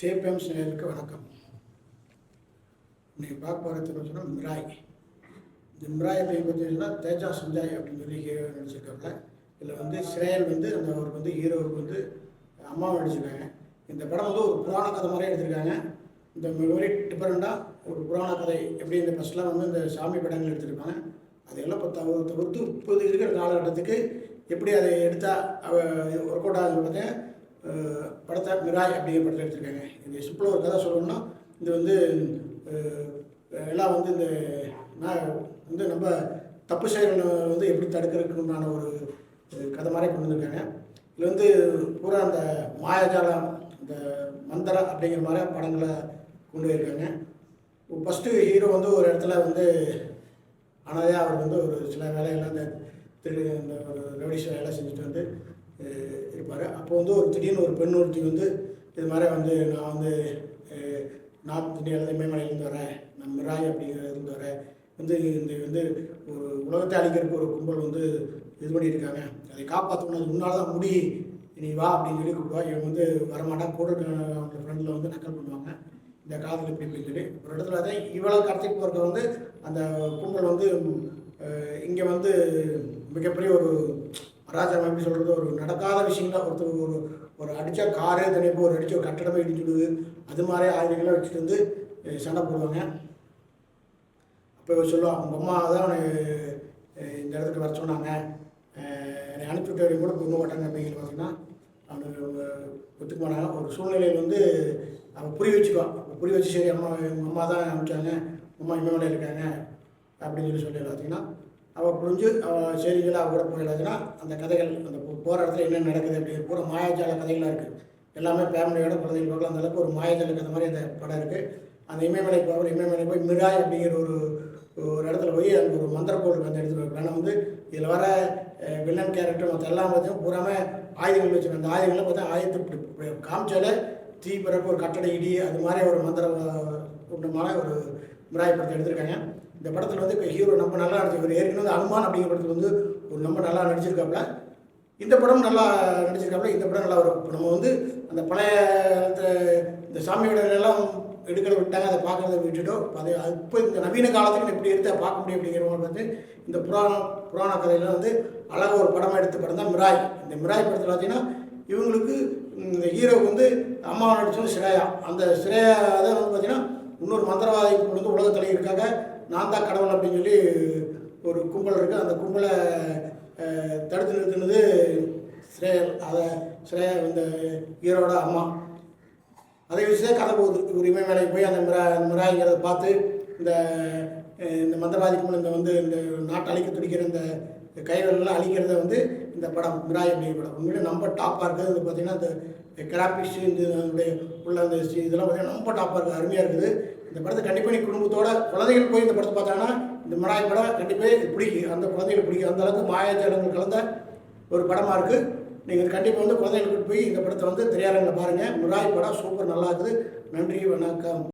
JBM நேயர்களுக்கு வணக்கம். இன்னைக்கு பார்க்க போகிறது சொன்னால் மிராய். இந்த மிராய் அப்படின்னு பார்த்தீங்கன்னா தேஜா சஞ்சாய் அப்படின்னு சொல்லி ஹீரோ நடிச்சிருக்காங்க இதில் வந்து ஸ்ரேயல் வந்து அந்த அவருக்கு வந்து ஹீரோவுக்கு வந்து அம்மாவை நடிச்சிருக்காங்க. இந்த படம் வந்து ஒரு புராண கதை மாதிரியே எடுத்திருக்காங்க. இந்த வெரி டிஃப்ரெண்ட்டாக ஒரு புராண கதை எப்படி இந்த ஃபஸ்ட்லாம் வந்து இந்த சாமி படங்கள் எடுத்திருப்பாங்க. அதையெல்லாம் இப்போ தவிர தவிர்த்து முப்பது இருக்கிற காலகட்டத்துக்கு எப்படி அதை எடுத்தால் ஒர்க் அவுட் ஆகுது பார்த்தேன் படத்தை மிராய் அப்படிங்கிற படத்தில் எடுத்திருக்காங்க. இது சிம்பிளாக ஒரு கதை சொல்லணும்னா இது வந்து எல்லாம் வந்து இந்த நான் வந்து நம்ம தப்பு செயல்களை வந்து எப்படி தடுக்கிறதுக்குண்டான ஒரு கதை மாதிரி கொண்டு வந்திருக்காங்க. இதில் வந்து பூரா அந்த மாயாஜாலம் இந்த மந்திரம் அப்படிங்கிற மாதிரி படங்களை கொண்டு போயிருக்காங்க. ஃபஸ்ட்டு ஹீரோ வந்து ஒரு இடத்துல வந்து அனாதையாக அவர் வந்து ஒரு சில வேலையெல்லாம் இந்த திரு இந்த ஒரு ரவுடிஷ் வேலை செஞ்சுட்டு வந்து இருப்பார் அப்போ வந்து ஒரு திடீர்னு ஒரு பெண் ஒருத்தி வந்து இது மாதிரி வந்து நான் வந்து அஹ், நார்த் இந்தியாவிலேருந்து இமயமலையிலேருந்து வரேன் நான் மிராய் அப்படிங்கிறதுலேருந்து வரேன். வந்து இந்த வந்து ஒரு உலகத்தை அழிக்கிறதுக்கு ஒரு கும்பல் வந்து இது பண்ணியிருக்காங்க. அதை காப்பாற்றணும் அது முன்னால் தான் முடி. நீ வா அப்படின்னு சொல்லி கூப்பிடுவா. இவன் வந்து வரமாட்டான். கூட அவங்க ஃப்ரெண்டில் வந்து நக்கல் பண்ணுவாங்க. இந்த காதல் இப்படி இப்படின்னு சொல்லி. ஒரு இடத்துல தான் இவ்வளோ கடத்திட்டு போகிறத வந்து அந்த கும்பல் வந்து இங்கே வந்து மிகப்பெரிய ஒரு ராஜா எப்படி சொல்கிறது ஒரு நடக்காத விஷயங்கள ஒருத்தர் ஒரு ஒரு அடித்த காரே தனியாக ஒரு அடித்த ஒரு கட்டடமே இடிச்சுடுது அது மாதிரி ஆயுதங்களாம் வச்சுட்டு வந்து சண்டை போடுவாங்க. அப்போ இவர் சொல்லுவான் அம்மா தான் அவனை இந்த இடத்துக்கு வர சொன்னாங்க. என்னை அனுப்பி விட்டு கூட பொண்ணு மாட்டாங்க அப்படிங்கிற பார்த்தீங்கன்னா அவனுக்கு அவங்க ஒத்துக்க மாட்டாங்க. ஒரு சூழ்நிலையில் வந்து அவன் புரிய வச்சுக்குவான். புரிய வச்சு சரி அம்மா எங்கள் அம்மா தான் அனுப்பிச்சாங்க. அம்மா இமயமலையில் இருக்காங்க. அப்படின்னு சொல்லி சொல்லி பார்த்தீங்கன்னா அவள் புரிஞ்சு அவள் செய்திகளை அவள் கூட போயிடாதுன்னா அந்த கதைகள் அந்த போகிற இடத்துல என்ன நடக்குது அப்படி பூரா மாயாஜால கதைகளாக இருக்குது எல்லாமே ஃபேமிலியோட குழந்தைகள் பார்க்கலாம். அந்த அளவுக்கு ஒரு மாயாஜால கதை மாதிரி அந்த படம் இருக்குது அந்த இமயமலை போகிற இமயமலை போய் மிராய் அப்படிங்கிற ஒரு ஒரு இடத்துல போய் அங்கே ஒரு மந்திர கோவில் அந்த இடத்துல வேணும் வந்து இதில் வர வில்லன் கேரக்டர் மற்ற எல்லாம் பார்த்தீங்கன்னா பூராமே ஆயுதங்கள் வச்சுருக்கோம் அந்த ஆயுதங்களை பார்த்தா ஆயுதத்தை காமிச்சாலே தீ பிறப்பு ஒரு கட்டடை இடி அது மாதிரி ஒரு மந்திர குண்டமான ஒரு மிராய் படத்தை எடுத்திருக்காங்க. இந்த படத்தில் வந்து இப்போ ஹீரோ நம்ம நல்லா நடிச்சிருக்காரு ஏற்கனவே அனுமான் அப்படிங்கிற படத்தில் வந்து ஒரு நம்ம நல்லா நடிச்சிருக்காப்புல. இந்த படம் நல்லா நடிச்சிருக்காப்புல இந்த படம் நல்லா வரும். இப்போ நம்ம வந்து அந்த பழைய இந்த- சாமியோட எல்லாம் எடுக்கிறத விட்டாங்க அதை பார்க்கறத விட்டுட்டோம். அது இப்போ இந்த நவீன காலத்துக்கு இப்படி எடுத்து பார்க்க முடியும் அப்படிங்கிற மாதிரி வந்து இந்த புராண புராண கதையில வந்து அழகாக ஒரு படம் எடுத்த படம் தான் மிராய். இந்த மிராய் படத்தில் பார்த்தீங்கன்னா இவங்களுக்கு இந்த ஹீரோவுக்கு வந்து அம்மாவை நடிச்சது ஸ்ரேயா. அந்த ஸ்ரேயா தான் வந்து பார்த்தீங்கன்னா இன்னொரு மந்திரவாதிக்கு பண்ணியிருக்காங்க நான் தான் கடவுள் அப்படின்னு சொல்லி ஒரு கும்பல் இருக்குது அந்த கும்பலை தடுத்து நிறுத்தினது ஸ்ரேயல் அதை ஸ்ரேயா இந்த ஈரோட அம்மா. அதை வச்சு தான் கதை போகுது இவர் இமயமலைக்கு போய் அந்த மிரா அந்த மிராய்ங்கிறத பார்த்து இந்த இந்த மந்திரவாதிக்கும் இந்த வந்து இந்த நாட்டை அழிக்க துடிக்கிற இந்த கைவர்கள்லாம் அழிக்கிறத வந்து இந்த படம் மிராய் அப்படிங்கிற படம். உண்மையிலே நம்ம டாப்பாக இருக்குது வந்து பார்த்தீங்கன்னா இந்த கிராபிக்ஸ் இந்த அதனுடைய உள்ள அந்த இதெல்லாம் பார்த்தீங்கன்னா ரொம்ப டாப்பாக இருக்குது அருமையாக இருக்குது. இந்த படத்தை கண்டிப்பாக நீ குடும்பத்தோட குழந்தைகள் போய் இந்த படத்தை பார்த்தாங்கன்னா இந்த மிராய் படம் கண்டிப்பாக பிடிக்கும். அந்த குழந்தைகள் பிடிக்கும். அந்த அளவுக்கு மாயாஜாலங்கள் கலந்த ஒரு படமாக இருக்குது நீங்கள் கண்டிப்பாக வந்து குழந்தைகளுக்கு போய் இந்த படத்தை வந்து திரையரங்கில் பாருங்கள் மிராய் படம் சூப்பர் நல்லா இருக்குது. நன்றி வணக்கம்.